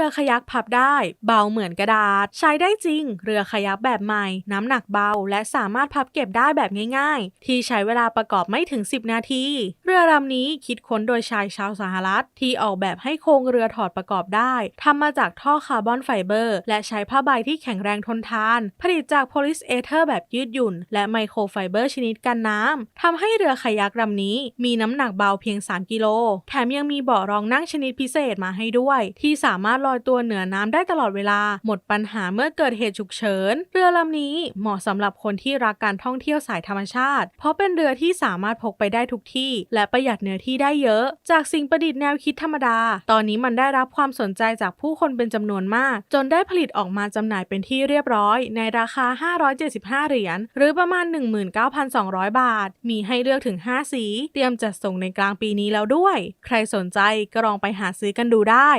รือขยักพับได้ เบาเหมือนกระดาษ ใช้ได้จริง เรือขยักแบบใหม่ น้ำหนักเบา และสามารถพับเก็บได้แบบง่าย ๆ ที่ใช้เวลาประกอบไม่ถึง 10 นาที เรือลำนี้คิดค้นโดยชายชาวสหรัฐ ที่ออกแบบให้โครงเรือถอดประกอบได้ทำมาจากท่อคาร์บอนไฟเบอร์ และใช้ผ้าใบที่แข็งแรงทนทาน ผลิตจากโพลิสเอเทอร์แบบยืดหยุ่น และไมโครไฟเบอร์ชนิดกันน้ำทำให้เรือขยักลำนี้ มีน้ำหนักเบาเพียง 3 กิโล แถมยังมีเบาะรองนั่งชนิดพิเศษมาให้ด้วย ที่สามารถลอยตัวเหนือน้ำได้ตลอดเวลา หมดปัญหาเมื่อเกิดเหตุฉุกเฉิน เรือลำนี้เหมาะสำหรับคนที่รักการท่องเที่ยวสายธรรมชาติ เพราะเป็นเรือที่สามารถพกไปได้ทุกที่ และประหยัดเนื้อที่ได้เยอะ จากสิ่งประดิษฐ์แนวคิดธรรมดา ตอนนี้มันได้รับความสนใจจากผู้คนเป็นจำนวนมาก จนได้ผลิตออกมาจำหน่ายเป็นที่เรียบร้อย ในราคา 575 เหรียญหรือประมาณ 19,200 บาท มีให้เลือกถึง 5 สี เตรียมจัดส่งในกลางปีนี้แล้วด้วย ใครสนใจก็ลองไปหาซื้อกันดูได้